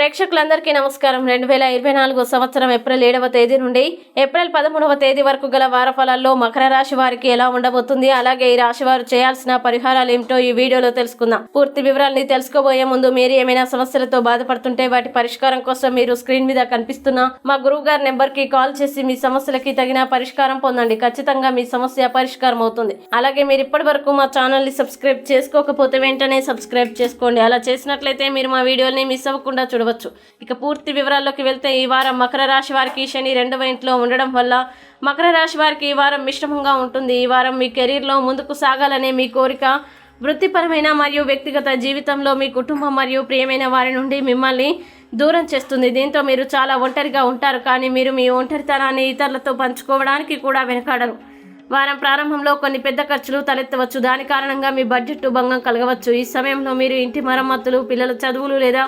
ప్రేక్షకులందరికీ నమస్కారం. రెండు వేల ఇరవై నాలుగు సంవత్సరం ఏప్రిల్ ఏడవ తేదీ నుండి ఏప్రిల్ పదమూడవ తేదీ వరకు గల వారఫలాల్లో మకర రాశి వారికి ఎలా ఉండబోతుంది అలాగే ఈ రాశి వారు చేయాల్సిన పరిహారాలు ఏమిటో ఈ వీడియోలో తెలుసుకుందాం. పూర్తి వివరాలని తెలుసుకోబోయే ముందు మీరు ఏమైనా సమస్యలతో బాధపడుతుంటే వాటి పరిష్కారం కోసం మీరు స్క్రీన్ మీద కనిపిస్తున్న మా గురువు గారి నెంబర్కి కాల్ చేసి మీ సమస్యలకి తగిన పరిష్కారం పొందండి. ఖచ్చితంగా మీ సమస్య పరిష్కారం అవుతుంది. అలాగే మీరు ఇప్పటి వరకు మా ఛానల్ని సబ్స్క్రైబ్ చేసుకోకపోతే వెంటనే సబ్స్క్రైబ్ చేసుకోండి. అలా చేసినట్లయితే మీరు మా వీడియోని మిస్ అవ్వకుండా చూడవచ్చు. ఇక పూర్తి వివరాల్లోకి వెళ్తే ఈ వారం మకర రాశి వారికి శని రెండవ ఇంట్లో ఉండడం వల్ల మకర రాశి వారికి ఈ వారం మిశ్రమంగా ఉంటుంది. ఈ వారం మీ కెరీర్లో ముందుకు సాగాలనే మీ కోరిక వృత్తిపరమైన మరియు వ్యక్తిగత జీవితంలో మీ కుటుంబం మరియు ప్రియమైన వారి నుండి మిమ్మల్ని దూరం చేస్తుంది. దీంతో మీరు చాలా ఒంటరిగా ఉంటారు. కానీ మీరు మీ ఒంటరితనాన్ని ఇతరులతో పంచుకోవడానికి కూడా వెనకాడరు. వారం ప్రారంభంలో కొన్ని పెద్ద ఖర్చులు తలెత్తవచ్చు. దాని కారణంగా మీ బడ్జెట్ భంగం కలగవచ్చు. ఈ సమయంలో మీరు ఇంటి మరమ్మతులు పిల్లల చదువులు లేదా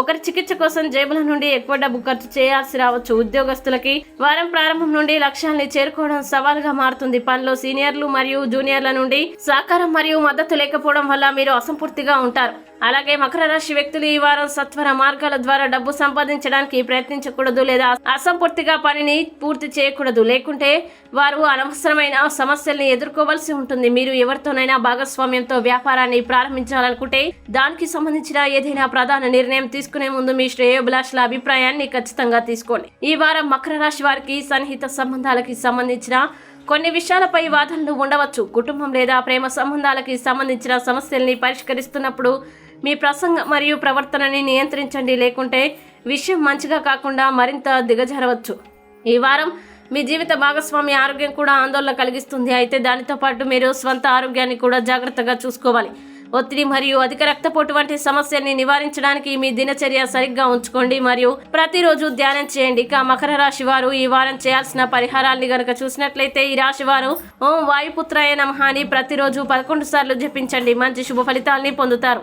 ఒకరి చికిత్స కోసం జేబుల నుండి ఎక్కువ డబ్బు ఖర్చు చేయాల్సి రావచ్చు. ఉద్యోగస్తులకి వారం ప్రారంభం నుండి లక్ష్యాల్ని చేరుకోవడం సవాలుగా మారుతుంది. పనిలో సీనియర్లు మరియు జూనియర్ల నుండి సహకారం మరియు మద్దతు లేకపోవడం వల్ల మీరు అసంపూర్తిగా ఉంటారు. అలాగే మకర రాశి వ్యక్తులు ఈ వారం సత్వర మార్గాల ద్వారా డబ్బు సంపాదించడానికి ప్రయత్నించకూడదు లేదా అసంపూర్తిగా పనిని పూర్తి చేయకూడదు. లేకుంటే వారు అనవసరమైన సమస్యల్ని ఎదుర్కోవాల్సి ఉంటుంది. మీరు ఎవరితోనైనా భాగస్వామ్యంతో వ్యాపారాన్ని ప్రారంభించాలనుకుంటే దానికి సంబంధించిన ఏదైనా ప్రధాన నిర్ణయం తీసుకునే ముందు మీ శ్రేయోభిలాషుల అభిప్రాయాన్ని ఖచ్చితంగా తీసుకోండి. ఈ వారం మకర రాశి వారికి సన్నిహిత సంబంధాలకి సంబంధించిన కొన్ని విషయాలపై వాదనలు ఉండవచ్చు. కుటుంబం లేదా ప్రేమ సంబంధాలకి సంబంధించిన సమస్యల్ని పరిష్కరిస్తున్నప్పుడు మీ ప్రసంగం మరియు ప్రవర్తనని నియంత్రించండి. లేకుంటే విషయం మంచిగా కాకుండా మరింత దిగజారవచ్చు. ఈ వారం మీ జీవిత భాగస్వామి ఆరోగ్యం కూడా ఆందోళన కలిగిస్తుంది. అయితే దానితో పాటు మీరు స్వంత ఆరోగ్యాన్ని కూడా జాగ్రత్తగా చూసుకోవాలి. ఒత్తిడి మరియు అధిక రక్తపోటు వంటి సమస్యల్ని నివారించడానికి మీ దినచర్య సరిగ్గా ఉంచుకోండి మరియు ప్రతిరోజు ధ్యానం చేయండి. ఇక మకర రాశి వారు ఈ వారం చేయాల్సిన పరిహారాల్ని గనక చూసినట్లయితే ఈ రాశి వారు ఓం వాయుపుత్రాయ నమహాని ప్రతిరోజు పదకొండు సార్లు జపించండి. మంచి శుభ ఫలితాల్ని పొందుతారు.